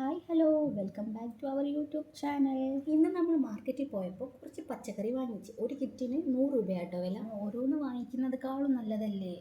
Hi hello. Welcome back to our YouTube channel. ഇന്ന് നമ്മൾ മാർക്കറ്റിൽ പോയപ്പോൾ കുറച്ച് പച്ചക്കറി വാങ്ങിച്ച് ഒരു കിറ്റിന് നൂറ് രൂപയാട്ടോ വില. ഓരോന്ന് വാങ്ങിക്കുന്നതിനേക്കാളും നല്ലതല്ലേ?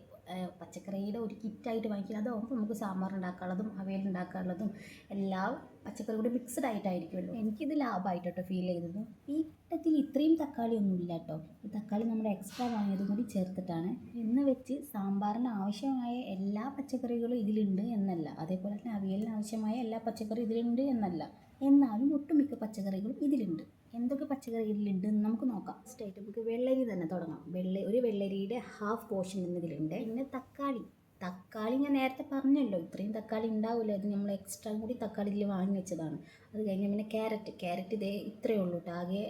പച്ചക്കറിയുടെ ഒരു കിറ്റായിട്ട് വാങ്ങിക്കുക അതാകുമ്പോൾ നമുക്ക് സാമ്പാർ ഉണ്ടാക്കാനുള്ളതും അവയിൽ ഉണ്ടാക്കാനുള്ളതും എല്ലാം പച്ചക്കറി കൂടി മിക്സ്ഡ് ആയിട്ടായിരിക്കുമല്ലോ. എനിക്കിത് ലാഭമായിട്ടോ ഫീൽ ചെയ്തത് ഈ ഘട്ടത്തിൽ ഇത്രയും തക്കാളി ഒന്നും ഇല്ല കേട്ടോ തക്കാളി നമ്മൾ എക്സ്ട്രാ വാങ്ങിയതും കൂടി ചേർത്തിട്ടാണ്. എന്ന് വെച്ച് സാമ്പാറിന് ആവശ്യമായ എല്ലാ പച്ചക്കറികളും ഇതിലുണ്ട് എന്നല്ല. അതേപോലെ തന്നെ അവിയലിന് ആവശ്യമായ എല്ലാ പച്ചക്കറിയും ഇതിലുണ്ട് എന്നല്ല. എന്നാലും ഒട്ടുമിക്ക പച്ചക്കറികളും ഇതിലുണ്ട്. എന്തൊക്കെ പച്ചക്കറി ഇതിലുണ്ട് എന്ന് നമുക്ക് നോക്കാം. സ്റ്റേറ്റ് നമുക്ക് വെള്ളരി തന്നെ തുടങ്ങാം. വെള്ള ഒരു വെള്ളരിയുടെ ഹാഫ് പോർഷൻ എന്നതിലുണ്ട് പിന്നെ തക്കാളി. തക്കാളി ഞാൻ നേരത്തെ പറഞ്ഞല്ലോ ഇത്രയും തക്കാളി ഉണ്ടാവില്ല അത് നമ്മൾ എക്സ്ട്രാ കൂടി തക്കാളി ഇതിൽ വാങ്ങി വെച്ചതാണ്. അത് കഴിഞ്ഞ് പിന്നെ ക്യാരറ്റ് ക്യാരറ്റ് ഇതേ ഇത്രയേ ഉള്ളൂ കേട്ടോ. ആകെ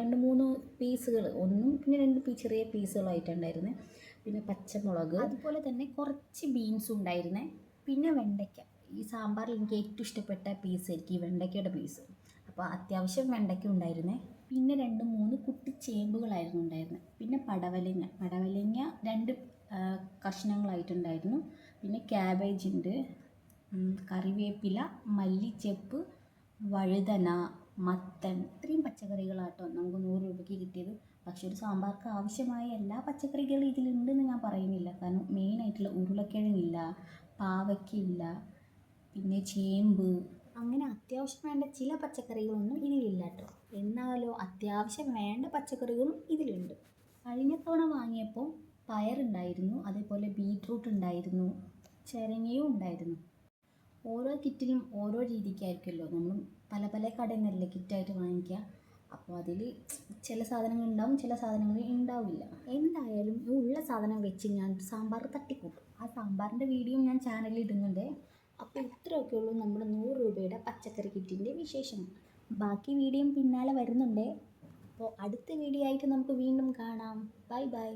രണ്ട് മൂന്ന് പീസുകൾ ഒന്നും പിന്നെ രണ്ട് പീ ചെറിയ പീസുകളായിട്ടുണ്ടായിരുന്നത് പിന്നെ പച്ചമുളക്. അതുപോലെ തന്നെ കുറച്ച് ബീൻസും ഉണ്ടായിരുന്നേ. പിന്നെ വെണ്ടയ്ക്ക. ഈ സാമ്പാറിൽ എനിക്ക് ഏറ്റവും ഇഷ്ടപ്പെട്ട പീസ് ആയിരിക്കും ഈ വെണ്ടയ്ക്കയുടെ പീസ് അപ്പോൾ അത്യാവശ്യം വെണ്ടയ്ക്ക ഉണ്ടായിരുന്നേ. പിന്നെ രണ്ട് മൂന്ന് കുട്ടി ചേമ്പുകളായിരുന്നു ഉണ്ടായിരുന്നത് പിന്നെ പടവലങ്ങ. പടവലങ്ങ രണ്ട് കഷ്ണങ്ങളായിട്ടുണ്ടായിരുന്നു. പിന്നെ ക്യാബേജ് ഉണ്ട്. കറിവേപ്പില മല്ലിച്ചെപ്പ് വഴുതന മത്തൻ. ഇത്രയും പച്ചക്കറികളാട്ടോ നമുക്ക് നൂറ് രൂപയ്ക്ക് കിട്ടിയത്. പക്ഷേ ഒരു സാമ്പാർക്ക് ആവശ്യമായ എല്ലാ പച്ചക്കറികളും ഇതിലുണ്ടെന്ന് ഞാൻ പറയുന്നില്ല. കാരണം മെയിനായിട്ടുള്ള ഉരുളക്കിഴങ്ങില്ല പാവയ്ക്കില്ല പിന്നെ ചേമ്പ്. അങ്ങനെ അത്യാവശ്യം വേണ്ട ചില പച്ചക്കറികളൊന്നും ഇതിലില്ല കേട്ടോ എന്നാലോ അത്യാവശ്യം വേണ്ട പച്ചക്കറികളും ഇതിലുണ്ട്. കഴിഞ്ഞ തവണ വാങ്ങിയപ്പോൾ പയറുണ്ടായിരുന്നു അതേപോലെ ബീട്രൂട്ട് ഉണ്ടായിരുന്നു ചിരങ്ങയും ഉണ്ടായിരുന്നു. ഓരോ കിറ്റിലും ഓരോ രീതിക്കായിരിക്കുമല്ലോ. നമ്മൾ പല പല കടയിൽ കിറ്റായിട്ട് വാങ്ങിക്കുക. അപ്പോൾ അതിൽ ചില സാധനങ്ങൾ ഉണ്ടാവും ചില സാധനങ്ങൾ ഉണ്ടാവില്ല. എന്തായാലും ഉള്ള സാധനം വെച്ച് ഞാൻ സാമ്പാർ തട്ടിക്കൂട്ടും. ആ സാമ്പാറിന്റെ വീഡിയോ ഞാൻ ചാനലിൽ ഇടുന്നുണ്ട്. അപ്പോൾ ഇത്രയൊക്കെ ഉള്ളൂ നമ്മുടെ നൂറ് രൂപയുടെ പച്ചക്കറി കിറ്റിന്റെ വിശേഷം ബാക്കി വീഡിയോ പിന്നാലെ വരുന്നുണ്ട്. അപ്പോൾ അടുത്ത വീഡിയോ ആയിട്ട് നമുക്ക് വീണ്ടും കാണാം. Bye bye.